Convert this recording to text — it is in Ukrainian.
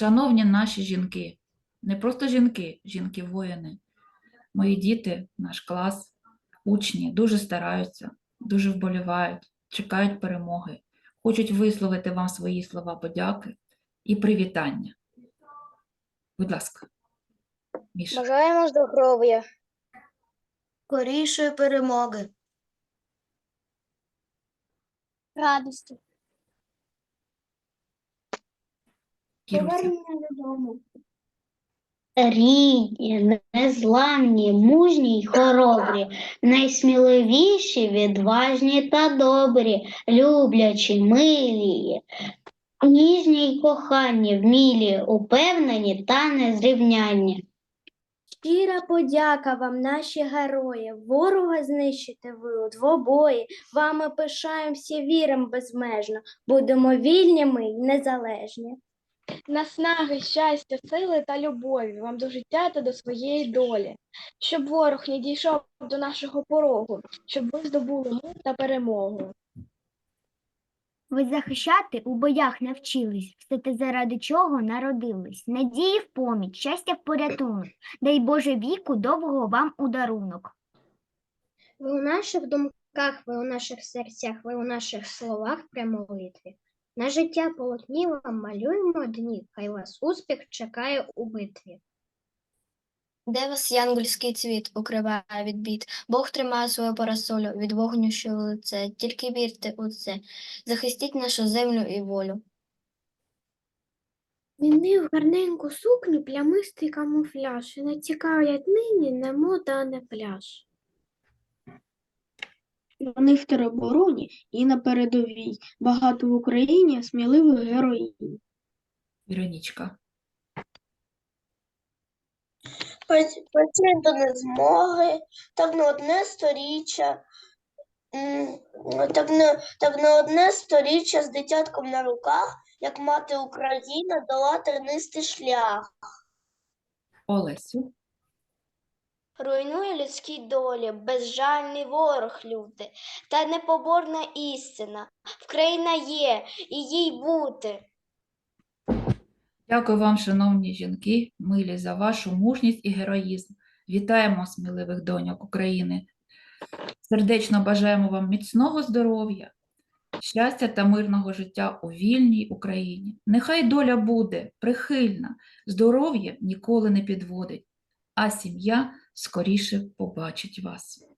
Шановні наші жінки, не просто жінки, жінки-воїни, мої діти, наш клас, учні дуже стараються, дуже вболівають, чекають перемоги, хочуть висловити вам свої слова подяки і привітання. Будь ласка, Міша. Бажаємо здоров'я. Скорішої перемоги. Радості. Кіруся. додому. Рідні, незламні, мужні й хоробрі, найсміливіші, відважні та добрі, люблячі, милі, ніжні й кохані, вмілі, упевнені та незрівнянні. Щира подяка вам, наші герої. Ворога знищите ви у двобої. Вами пишаємося, вірим безмежно. Будемо вільні ми й незалежні. Наснаги, щастя, сили та любові вам до життя та до своєї долі, щоб ворог не дійшов до нашого порогу, щоб ви здобули мир та перемогу. Ви захищати у боях навчились, все те, заради чого народились. Надії в поміч, щастя в порятунок. Дай Боже віку довгого вам у дарунок. Ви у наших думках, ви у наших серцях, ви у наших словах при молитві. На життя полотні вам малюємо дні, хай вас успіх чекає у битві. Де вас янгольський цвіт укриває від бід? Бог тримає свою парасолю від вогню, що в лице. Тільки вірте у це. Захистіть нашу землю і волю. Змінив гарненьку сукню плямистий камуфляж, і не цікавлять нині не мода, а не пляж. Вони в теробороні і на передовій. Багато в Україні сміливих героїнь. Віронічка. Працює до незмоги, так на одне сторіччя, так на, так на одне сторіччя з дитятком на руках, як мати Україна дала тернистий шлях. Олесю. Руйнує людські долі, безжальний ворог лютий, та непоборна істина. Вкраїна є, і їй бути. Дякую вам, шановні жінки, милі, за вашу мужність і героїзм. Вітаємо сміливих доньок України. Сердечно бажаємо вам міцного здоров'я, щастя та мирного життя у вільній Україні. Нехай доля буде прихильна, здоров'я ніколи не підводить, а сім'я скоріше побачить вас.